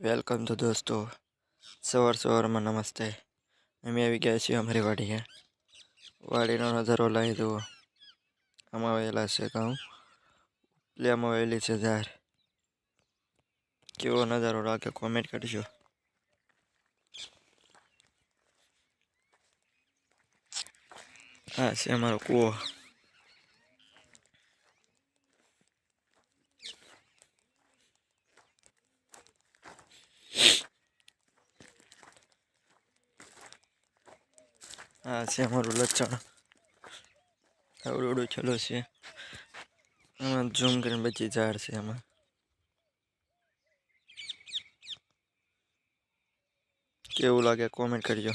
Welcome તો દોસ્તો, સવાર સવારમાં નમસ્તે. અમે આવી ગયા છીએ અમારી વાડીએ. વાડીનો નજારો લઈ દો આમાં વહેલા છે ઘઉં. પ્લેમાં આવેલી છે ઝાર કેવો નજારો લાગે કોમેન્ટ કરજો. આ છે અમારો કૂવો. આ છે અમારું લચણ. આવડું છેલ્લો છે. એમાં ઝૂમ કરીને બચી ઝાડ છે એમાં કેવું લાગે કોમેન્ટ કરજો.